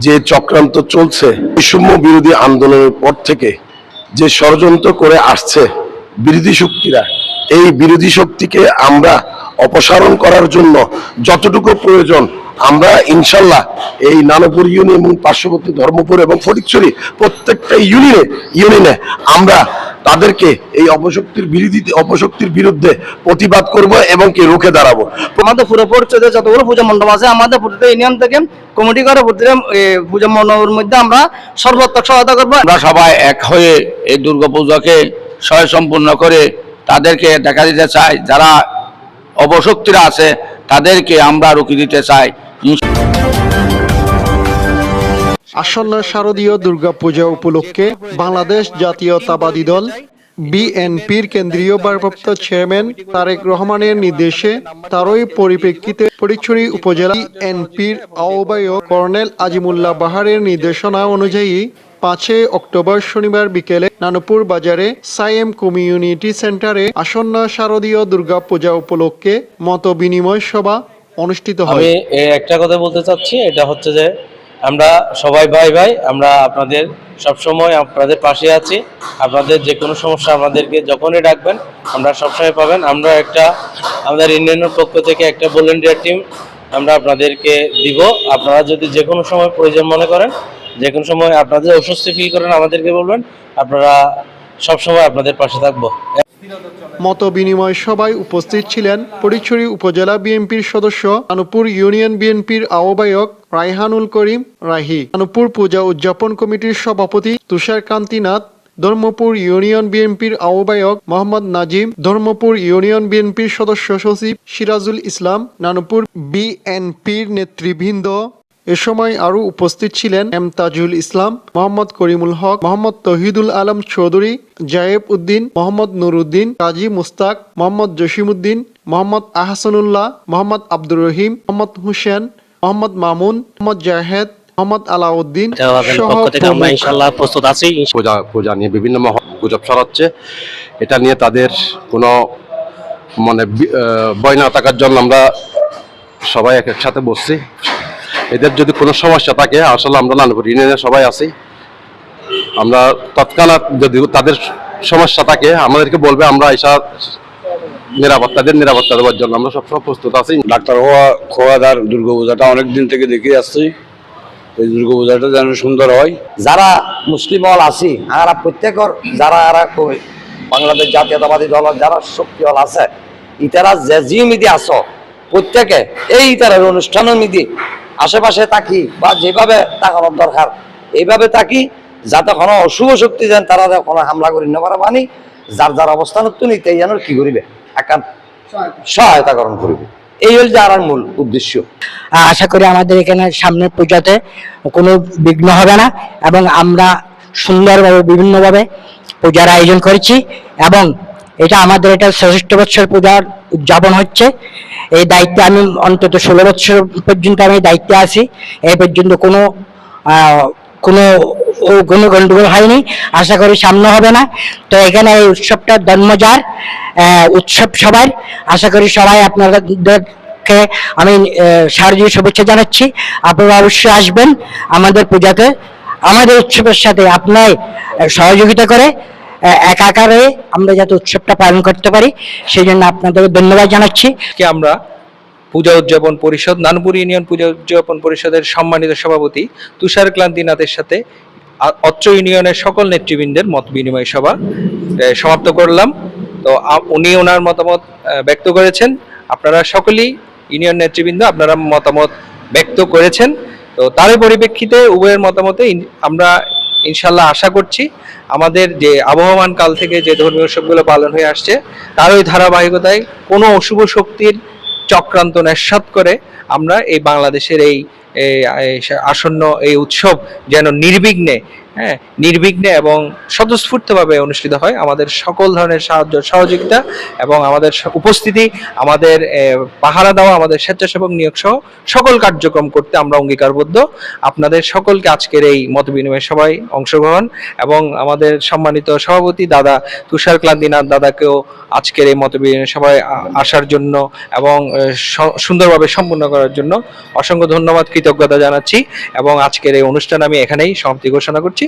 যে চক্রান্ত চলছে, বৈষম্য বিরোধী আন্দোলনের পর থেকে যে ষড়যন্ত্র করে আসছে বিরোধী শক্তিরা, এই বিরোধী শক্তিকে আমরা অপসারণ করার জন্য যতটুকু প্রয়োজন, আমরা ইনশাল্লাহ এই নানপুর ইউনিয়ন এবং পার্শ্ববর্তী ধর্মপুর এবং ফটিকছড়ি প্রত্যেকটা ইউনিয়নে ইউনিয়নে আমরা তাদেরকে এই অপশক্তির বিরোধী অপশক্তির বিরুদ্ধে প্রতিবাদ করব এবং কি রুখে দাঁড়াবো। আমাদের পুরো পরিচয় যতগুলো পূজা মণ্ডপ আছে আমাদের প্রতিটা ইউনিয়ন থেকে কমিটি করে প্রতিটা পূজা মণ্ডপের মধ্যে আমরা সর্বাত্মক সহায়তা করব। আমরা সবাই এক হয়ে এই দুর্গাপূজাকে স্বয় সম্পূর্ণ করে তাদেরকে দেখা দিতে চাই। যারা অপশক্তিরা আছে তাদেরকে আমরা রুখে দিতে চাই। আসন্ন শারদীয় দুর্গাপূজা উপলক্ষে বাংলাদেশ জাতীয়তাবাদী দল বিএনপির কেন্দ্রীয় ভারপ্রাপ্ত চেয়ারম্যান তারেক রহমানের নির্দেশে তারই পরিপ্রেক্ষিতে ফটিকছড়ি উপজেলা বিএনপির আহ্বায়ক কর্নেল আজিমুল্লাহ বাহারের নির্দেশনা অনুযায়ী পাঁচই অক্টোবর শনিবার বিকেলে নানুপুর বাজারে সাইএম কমিউনিটি সেন্টারে আসন্ন শারদীয় দুর্গাপূজা উপলক্ষে মত বিনিময় সভা অনুষ্ঠিত এ একটা কথা বলতে চাচ্ছি, এটা হচ্ছে যে আমরা সবাই ভাই ভাই, আমরা আপনাদের সব সময় আপনাদের পাশে আছি। আপনাদের যে কোনো সমস্যা আমাদেরকে যখনই ডাকবেন, আমরা সবসময় পাবেন। আমরা একটা, আমাদের ইউনিয়নের পক্ষ থেকে একটা ভলেন্টিয়ার টিম আমরা আপনাদেরকে দিব। আপনারা যদি যে কোনো সময় প্রয়োজন মনে করেন, যে কোনো সময় আপনাদের অস্বস্তি ফিল করেন, আমাদেরকে বলবেন। আপনারা সবসময় আপনাদের পাশে থাকব। মত বিনিময় সভায় উপস্থিত ছিলেন। ফটিকছড়ি উপজেলা বিএনপির সদস্য, আনুপুর ইউনিয়ন বিএনপির আহ্বায়ক রায়হানুল করিম রাহি। আনুপুর পূজা উদযাপন কমিটির সভাপতি তুষার কান্তিনাথ ধর্মপুর ইউনিয়ন বিএনপির আহ্বায়ক মোহাম্মদ নাজিম, ধর্মপুর ইউনিয়ন বিএনপির সদস্য সচিব সিরাজুল ইসলাম, নানুপুর বিএনপির নেতৃবৃন্দ। এ সময় আরও উপস্থিত ছিলেন এম তাজুল ইসলাম, মোহাম্মদ করিমুল হক, মোহাম্মদ তহিদুল আলম চৌধুরী, জায়েব উদ্দিন, মোহাম্মদ নুরুদ্দিন, কাজী মুস্তাক, মোহাম্মদ জসিমউদ্দিন, মোহাম্মদ আহসানুল্লাহ, মোহাম্মদ আব্দুর রহিম, মোহাম্মদ হুসেন মোহাম্মদ মামুন মোহাম্মদ জাহেদ মোহাম্মদ আলাউদ্দিন ইনশাল্লাহ প্রস্তুত আছি। পূজা পূজা নিয়ে বিভিন্ন গুজব ছড়াচ্ছে। এটা নিয়ে তাদের কোনো মানে বি- আহ, ভয় না থাকার জন্য আমরা সবাই এক একসাথে বসছি। এদের যদি কোনো সমস্যা থাকে আসলে আমরা নানপুর ইউনিয়নে সবাই আছি। আমরা তৎক্ষণাৎ যদি তাদের সমস্যা থাকে আমাদেরকে বলবে আমরা এসা নিরাপত্তাদের নিরাপত্তা দেওয়ার জন্য আমরা সবসময় প্রস্তুত আছি। ডাক্তার হওয়া খোয়াদার দুর্গাপূজাটা অনেক দিন থেকে দেখে আসছি। এই দুর্গাপূজাটা যেন সুন্দর হয়। যারা মুসলিম হল আছি আর প্রত্যেকর যারা আর বাংলাদেশ জাতীয়তাবাদী দল যারা শক্তি হল আছে ইতারা যে জি মিদি আছো প্রত্যেকে এই ইতারের অনুষ্ঠানের মিদি আশেপাশে থাকি বা যেভাবে তাকানোর দরকার এইভাবে থাকি যাতে কোনো অশুভ শক্তি যেন তারা কোনো হামলা করি না পারে মানি যার যার অবস্থান তো নিতে যেন কি করিবে। সহায়তা। গ্রহণ করিবে। এই হল যে আর মূল উদ্দেশ্য। আশা করি আমাদের এখানে সামনের পূজাতে কোনো বিঘ্ন হবে না এবং আমরা সুন্দরভাবে বিভিন্নভাবে পূজার আয়োজন করেছি এবং এটা আমাদের এটা ষষ্ঠ বৎসর পূজার উদযাপন হচ্ছে। এই দায়িত্বে আমি অন্তত ষোলো বছর পর্যন্ত আমি দায়িত্বে আছি। এই পর্যন্ত কোনো কোনো কোনো গন্ডগোল হয়নি আশা করি সামনে হবে না। তো এখানে এই উৎসবটা আহ, উৎসব সবার। আশা করি সবাই আপনাদেরকে আমি শারদীয় শুভেচ্ছা জানাচ্ছি। আপনারা অবশ্যই আসবেন আমাদের পূজাতে। আমাদের উৎসবের সাথে আপনার সহযোগিতা করে একাকারে আমরা যাতে উৎসবটা পালন করতে পারি সেই জন্য আপনাদের ধন্যবাদ জানাচ্ছি। আমরা? পূজা উদযাপন পরিষদ, নানপুর ইউনিয়ন পূজা উদযাপন পরিষদের সম্মানিত সভাপতি তুষার ক্লান্তিনাথের সাথে অত্র ইউনিয়নের সকল নেতৃবৃন্দের মত বিনিময় সভা সমাপ্ত করলাম। তো উনি ওনার মতামত ব্যক্ত করেছেন। আপনারা সকলেই ইউনিয়ন নেতৃবৃন্দ, আপনারা মতামত ব্যক্ত করেছেন। তো তার পরিপ্রেক্ষিতে উভয়ের মতামতে আমরা ইনশাল্লাহ আশা করছি আমাদের যে আবহমান কাল থেকে যে ধর্মীয় উৎসবগুলো পালন হয়ে আসছে তার ওই ধারাবাহিকতায় কোনো অশুভ শক্তির চক্রান্ত নেশাত করে আমরা এই বাংলাদেশের এই আসন্ন এই উৎসব যেন নির্বিঘ্নে হ্যাঁ নির্বিঘ্নে এবং স্বতঃস্ফূর্তভাবে অনুষ্ঠিত হয় আমাদের সকল ধরনের সাহায্য সহযোগিতা এবং আমাদের উপস্থিতি, আমাদের পাহারা দেওয়া, আমাদের স্বেচ্ছাসেবক নিয়োগ সহ সকল কার্যক্রম করতে আমরা অঙ্গীকারবদ্ধ। আপনাদের সকলকে আজকের এই মত বিনিময় সভায় অংশগ্রহণ এবং আমাদের সম্মানিত সভাপতি দাদা তুষার ক্লান্তিনাথ দাদাকেও আজকের এই মত বিনিময় আ- আসার জন্য এবং সুন্দরভাবে সম্পূর্ণ করার জন্য অসংখ্য ধন্যবাদ, কৃতজ্ঞতা জানাচ্ছি এবং আজকের এই অনুষ্ঠান আমি এখানেই সমাপ্তি ঘোষণা করছি।